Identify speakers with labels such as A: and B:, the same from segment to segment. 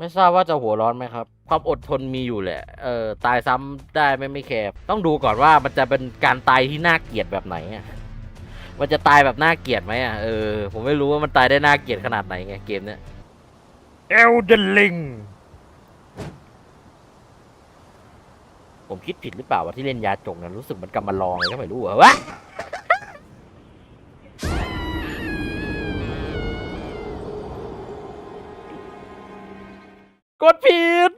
A: ไม่ทราบว่าจะหัวร้อนไหมครับ ความอดทนมีอยู่แหละ เออตายซ้ำได้ไม่ไม่แคร์ต้องดูก่อนว่ามันจะเป็นการตายที่น่าเกลียดแบบไหนอะมันจะตายแบบน่าเกลียดไหมอะเออผมไม่รู้ว่ามันตายได้น่าเกลียดขนาดไหนไงเกมเนี้ย Elden Ring ผมคิดผิดหรือเปล่าว่าที่เล่นยาจกนั้นรู้สึกมันกำมาลองเลยก็ไม่รู้เหรอวะ กดผิด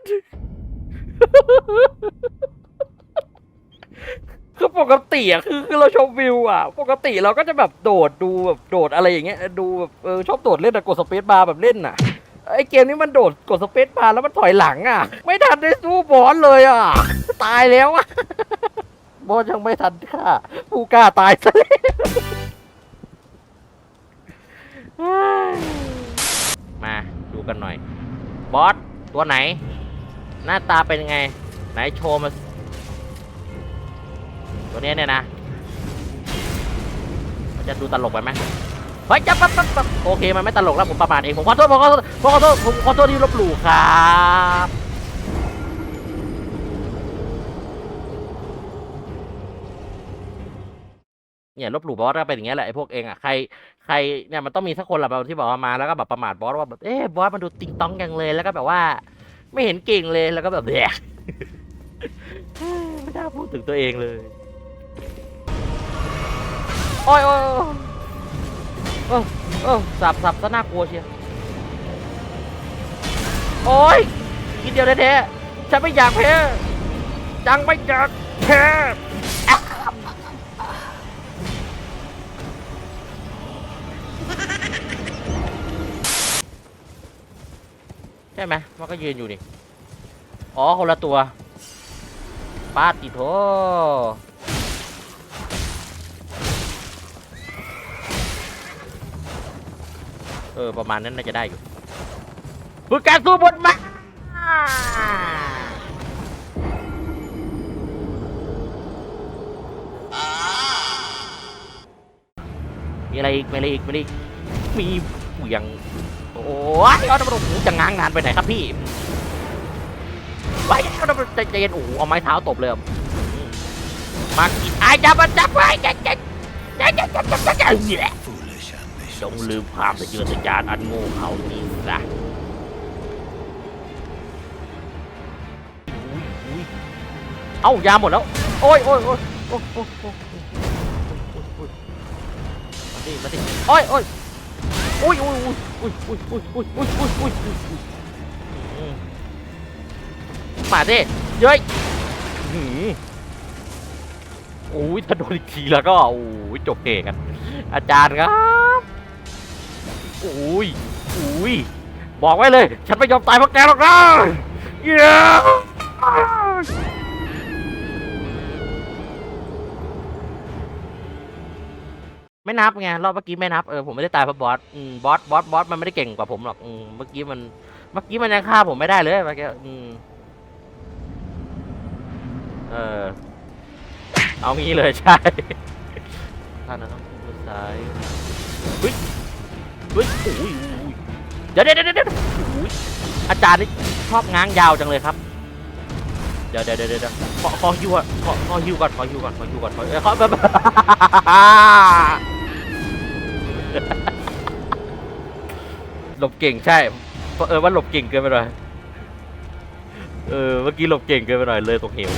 A: คือปกติอะคือคือเราชมวิวอะ ปกติเราก็จะแบบโดดดูแบบโดดอะไรอย่างเงี้ย ดูแบบเออชอบโดดเล่นแต่กดสเปซบาร์แบบเล่นอะ ไอเกมนี้มันโดดกดสเปซบาร์แล้วมันถอยหลังอะ ไม่ทันได้สู้บอสเลยอะ ตายแล้วอะ บอสยังไม่ทันฆ่าผู้กล้าตายซะแล้วมาดูกันหน่อย บอส ตัวไหน หน้าตาเป็นยังไง ไหนโชว์มา ตัวเนี้ยเนี่ยนะมันจะดูตลกไปไหมเฮ้ยจับปั๊บปั๊บปั๊บโอเค มันไม่ตลกแล้วผมประมาทเอง ผมขอโทษ ผมขอโทษ ผมขอโทษ ผมขอโทษที่ลบหลู่ครับ เนี่ยลบหลู่บอสก็เป็นอย่างเงี้ยแหละไอ้พวกเองอะใครใครเนี่ยมันต้องมีสักคนแหละแบบที่บอกว่ามาแล้วก็แบบประมาทบอสว่าแบบเอ๊ะบอสมันดูติงต้องจังเลยแล้วก็แบบว่า ไม่เห็นเก่งเลยแล้วก็แบบแหละไม่น่าพูดถึงตัวเองเลยโอ้ยโอ้ยโอ้ยโอ้ยสับสับซะน่ากลัวเชียวโอ้ยกินเดียวแท้ๆฉันไม่อยากแพ้จังไม่อยากแพ้ ช่ไหมมันก็ยืนอยู่นี่ อ๋อ คนละตัวปาติโถเออ ประมาณนั้นน่าจะได้อยู่ฝึกการสู้บนมามีอะไรอีกมีอะไรอีกมีอะไรอีกมีเหวี่ยง โอ้ยเอาตำรวจหูจะง้างงานไปไหนครับพี่ไว้เอาตำรวจใจเย็นโอ้เอาไม้เท้าตบเลยมากินไอ้จับมันจับไว้แจ๊กแจ๊กแจ๊กแจ๊กแจ๊กแจ๊กแจ๊กแจ๊กนี่แหละ
B: Foolish
A: จง
B: ambitions.
A: ลืมความทะเยอทะยานอันโง่เขานี้ซะอุ๊ยอุ๊ยเอ้ายาหมดแล้ว โอ้ยโอ้ยโอ้ยโอ้ยโอ้ยโอ้ยโอ้ยโอ้ยมาดิมาดิโอ้ยโอ้ยอุ้ย อุ้ยอุ้ยอุ้ยอุ้ยอุ้ยอุ้ยอุ้ยอุ้ยอุ้ยอุ้ยมาดิเย้ยหืมโอ้ยถ้าโดนอีกทีแล้วก็โอ้ยจบเกกัน อาจารย์ครับโอ้ยโอ้ยบอกไว้เลย ฉันไม่ยอมตายเพราะแกหรอกนะเย้ ไม่นับไงรอบเมื่อกี้ไม่นับเออผมไม่ได้ตายเพราะบอสอืมบอสบอสบอสมันไม่ได้เก่งกว่าผมหรอกอืมเมื่อกี้มันเมื่อกี้มันยังฆ่าผมไม่ได้เลยเมื่อกี้อืมเออเอางี้เลยใช่ท่านนะต้องมือซ้ายเฮ้ยเฮ้ยโอ้ยโอ้ยเดี๋ยวเดี๋ยวเดี๋ยวเดี๋ยวอ้ยอาจารย์นี่ชอบง้างยาวจังเลยครับเดี๋ยวเดี๋ยวเดี๋ยวเดี๋ยวขอขอฮิวก่อนขอขอฮิวก่อนขอฮิวก่อนขอฮิวก่อนขอเอ้ยขอแบบ หลบเก่งใช่เพราะเออว่าหลบเก่งเกินไปหน่อยเออเมื่อกี้หลบเก่งเกินไปหน่อยเลยตกเหว